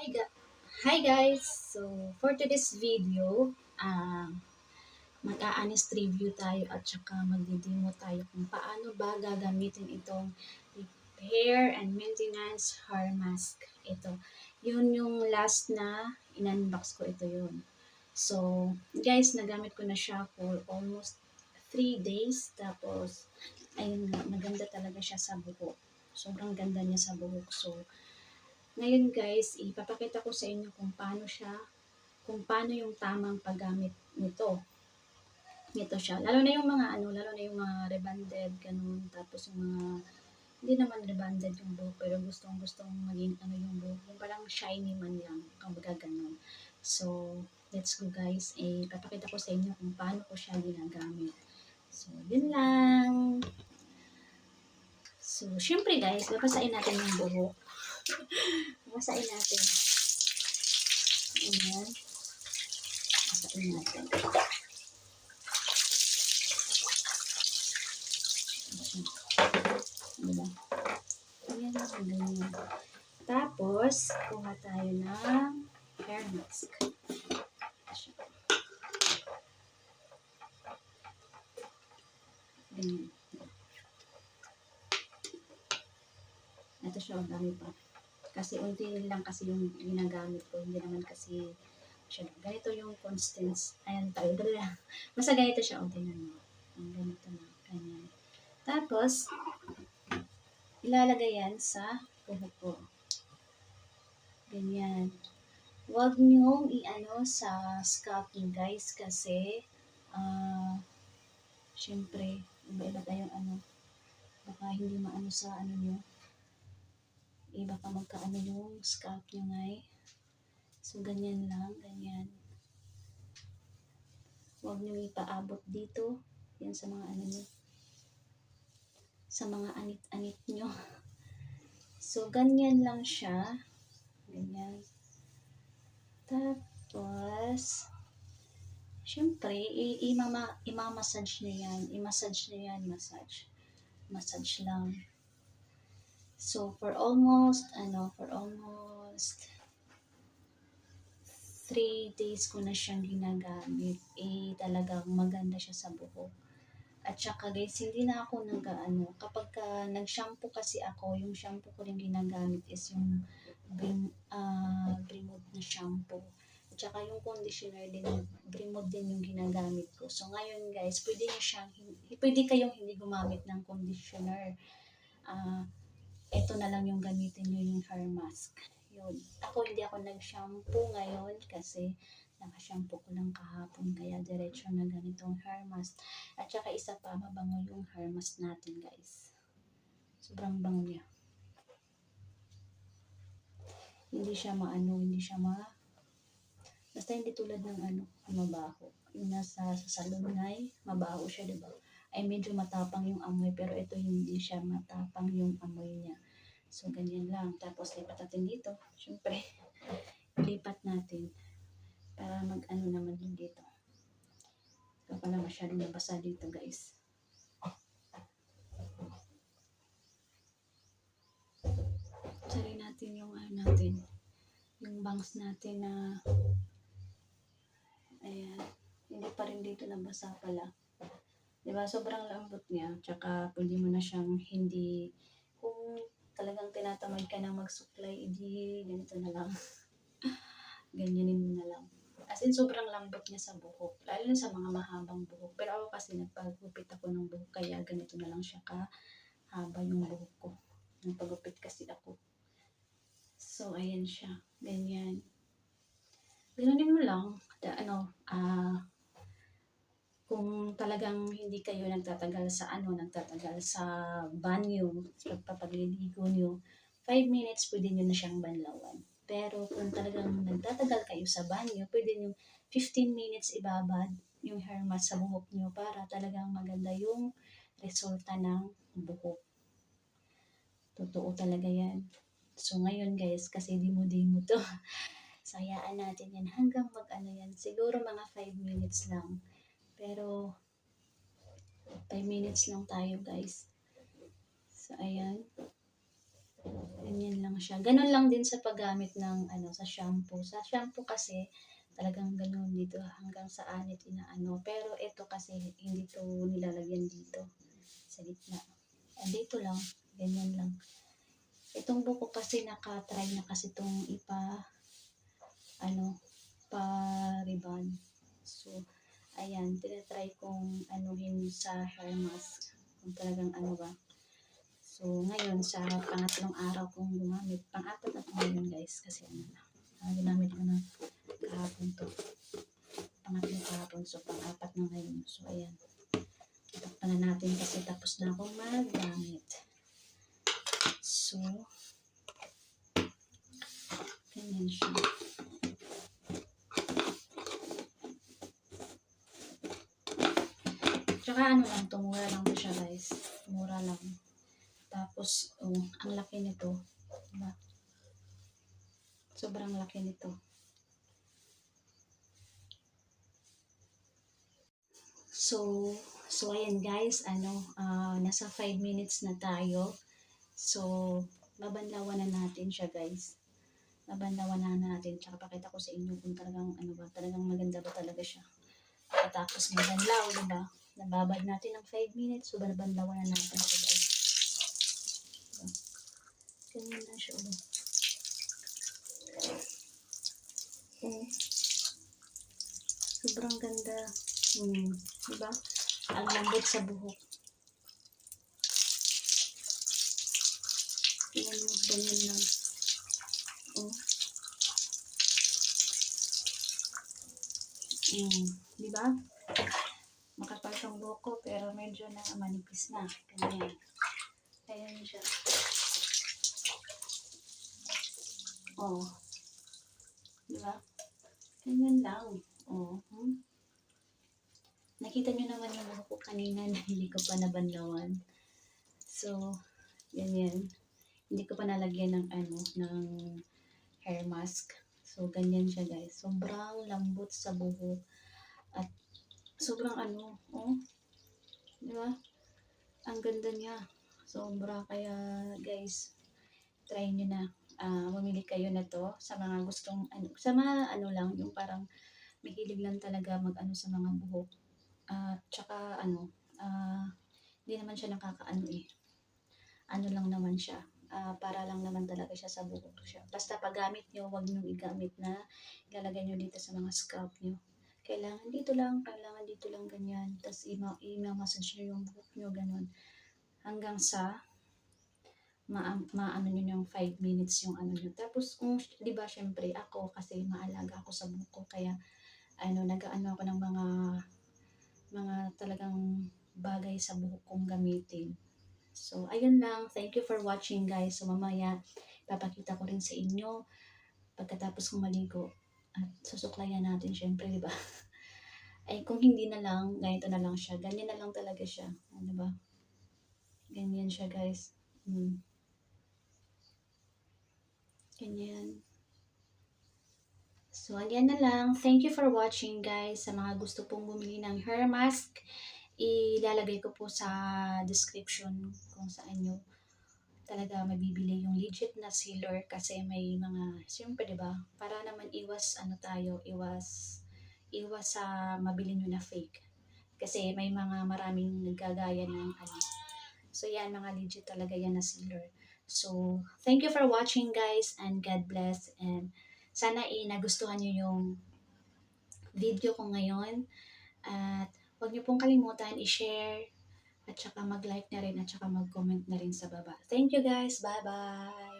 Hi, Hi guys! So, for today's video, ah mag-a-honest review tayo at saka magdidemo tayo kung paano ba gagamitin itong hair and maintenance hair mask. Ito. Yun yung last na in-unbox ko. Ito yun. So, guys, nagamit ko na siya for almost 3 days. Tapos, ayun maganda talaga siya sa buhok. Sobrang ganda niya sa buhok. So, ngayon guys, ipapakita ko sa inyo kung paano siya, kung paano yung tamang paggamit nito. Nito siya. Lalo na yung mga ano, lalo na yung mga rebanded, ganun. Tapos yung mga, hindi naman rebanded yung buhok, pero gustong gustong maging ano yung buhok. Yung parang shiny man lang, kumbaga ganun. So, let's go guys. Eh, papakita ko sa inyo kung paano ko siya ginagamit. So, yun lang. So, syempre guys, babasain natin yung buhok. Babasain natin. Ayan. Babasain natin. Diba? Ayan ganyan. Tapos, kuha tayo ng hair mask. Ganyan. Ito siya, ang dami pa. Kasi unti lang kasi yung ginagamit ko. Hindi naman kasi siya. Ganito yung constance. Ayan tayo. Basta ganito siya. O, tingnan mo. Ganito na. Ganyan. Tapos, ilalagay yan sa buhok ko. Ganyan. Huwag niyong i-ano sa scalping guys kasi ah syempre, iba-iba tayong ano, baka hindi maano sa ano niyo, eh baka magkaano yung scalp niyo ngay. So, ganyan lang, ganyan. Huwag niyo ipaabot dito, yan sa mga ano niyo, sa mga anit-anit niyo. So, ganyan lang siya. Ganyan. Tapos, syempre, imama, imamassage niyo yan. I-massage niyo yan, massage. Massage lang. So, for almost, ano, for almost 3 days ko na siyang ginagamit. Eh, talagang maganda siya sa buhok. At saka guys, hindi na ako nag ano, kapag ka, nag-shampoo kasi ako, yung shampoo ko rin ginagamit is yung Brim, ah Brimod na shampoo. At saka yung conditioner din, Brimod din yung ginagamit ko. So ngayon guys, pwede nyo siyang, pwede kayong hindi gumamit ng conditioner. Ah, ito na lang yung gamitin nyo yung hair mask. Yun. Ako hindi ako nag-shampoo ngayon kasi naka-shampoo ko lang kahapon kaya diretso na ganitong hair mask. At saka isa pa, mabango yung hair mask natin guys. Sobrang bango niya. Hindi siya maano, hindi siya ma... Basta hindi tulad ng ano, mabaho. Yung nasa sa salon ay mabaho siya, di ba? Ay medyo matapang yung amoy, pero ito hindi siya matapang yung amoy niya. So, ganyan lang. Tapos, lipat natin dito. Siyempre, lipat natin para mag-ano naman yung dito. Ito pala masyadong nabasa dito, guys. Sari natin yung ano natin, yung bangs natin na ayan, hindi pa rin dito nabasa pala. Diba? Sobrang lambot niya. Tsaka pwede mo na siyang hindi, kung talagang tinatamad ka na magsuklay, edi ganito na lang. Ganyanin mo na lang. As in, sobrang lambot niya sa buhok. Lalo na sa mga mahabang buhok. Pero ako kasi nagpagupit ako ng buhok, kaya ganito na lang siya ka haba yung buhok ko. Nagpagupit kasi ako. So, ayan siya. Ganyan. Ganunin mo lang. Da, ano, ah, kung talagang hindi kayo nagtatagal sa ano, nagtatagal sa banyo, sa pagpapagliligo nyo, 5 minutes pwede nyo na siyang banlawan. Pero kung talagang nagtatagal kayo sa banyo, pwede nyo 15 minutes ibabad yung hair mask sa buhok nyo para talagang maganda yung resulta ng buhok. Totoo talaga yan. So ngayon guys, kasi di mo di mo to. Sayaan natin yan hanggang mag ano yan. Siguro mga 5 minutes lang. Pero 5 minutes lang tayo guys. So ayan. Ganyan lang siya. Ganun lang din sa paggamit ng ano sa shampoo. Sa shampoo kasi talagang ganun dito hanggang sa anit inaano. Pero ito kasi hindi to nilalagyan dito sa gitna. Ah, dito lang. Ganyan lang. Itong buko kasi nakatry na kasi itong ipa ano pa ribbon. So, ayan, tinatry kong anuhin sa hair mask. Kung talagang ano ba. So, ngayon, sa pangatlong araw kong gumamit, pang-apat na ngayon guys, kasi ano na, ah, ginamit ko na kahapon to. Pangatlong kahapon, so pang-apat na ngayon. So, ayan. Takpan na natin kasi tapos na akong magamit. So, ganyan siya. Tsaka ano lang to, mura lang to siya guys. Mura lang. Tapos, oh, ang laki nito. Diba? Sobrang laki nito. So, so ayan guys, ano, ah, nasa 5 minutes na tayo. So, babanlawan na natin siya guys. Babanlawan na natin. Tsaka pakita ko sa inyo kung talagang, ano ba, talagang maganda ba talaga siya. Pagkatapos mabanlaw, diba? Nababad natin ng 5 minutes, so babanlawan na natin siya guys. Diba? Ganyan lang siya ulit. Oh. Sobrang ganda. Hmm. Diba? Ang lambot sa buhok. Tingnan mo, ganyan lang. Oh. Mm, di ba? Makapal tong buhok ko, pero medyo na manipis na. Ganyan. Ayan siya. Oh. Di ba? Ganyan lang. Oh. Hmm? Nakita nyo naman yung buhok ko kanina na hindi ko pa nabanlawan. So, ganyan. Hindi ko pa nalagyan ng ano, ng hair mask. So, ganyan siya guys. Sobrang lambot sa buhok. At sobrang ano, oh. Di ba? Ang ganda niya. Sobra. Kaya guys, try nyo na. Ah, mamili kayo na to sa mga gustong, ano, sa mga ano lang, yung parang mahilig lang talaga mag ano sa mga buhok. At tsaka ano, ah, hindi naman siya nakakaano eh. Ano lang naman siya. Ah, para lang naman talaga siya sa buhok siya. Basta paggamit nyo, wag nyo igamit na ilalagay nyo dito sa mga scalp nyo. Kailangan dito lang, dito lang ganyan. Tapos ima, ima-massage nyo yung buhok nyo, ganun. Hanggang sa ma, maano nyo yung 5 minutes yung ano nyo. Tapos kung, di ba, syempre, ako kasi maalaga ako sa buhok ko. Kaya, ano, nag-ano ako ng mga mga talagang bagay sa buhok kong gamitin. So, ayun lang. Thank you for watching, guys. So, mamaya, papakita ko rin sa inyo pagkatapos kong maligo. At susuklayan natin, syempre, di ba? Ay, kung hindi na lang, ganito na lang siya. Ganyan na lang talaga siya. Ano ba? Ganyan siya, guys. Hmm. Ganyan. So, ayan na lang. Thank you for watching, guys. Sa mga gusto pong bumili ng hair mask, ilalagay ko po sa description kung saan nyo talaga mabibili yung legit na sealer kasi may mga, siyempre 'di ba para naman iwas ano tayo, iwas, iwas sa mabili nyo na fake. Kasi may mga maraming nagkagaya ng ano. So yan, mga legit talaga yan na sealer. So, thank you for watching guys and God bless and sana i nagustuhan nyo yung video ko ngayon. At huwag nyo pong kalimutan i-share at saka mag-like na rin at saka mag-comment na rin sa baba. Thank you guys. Bye-bye.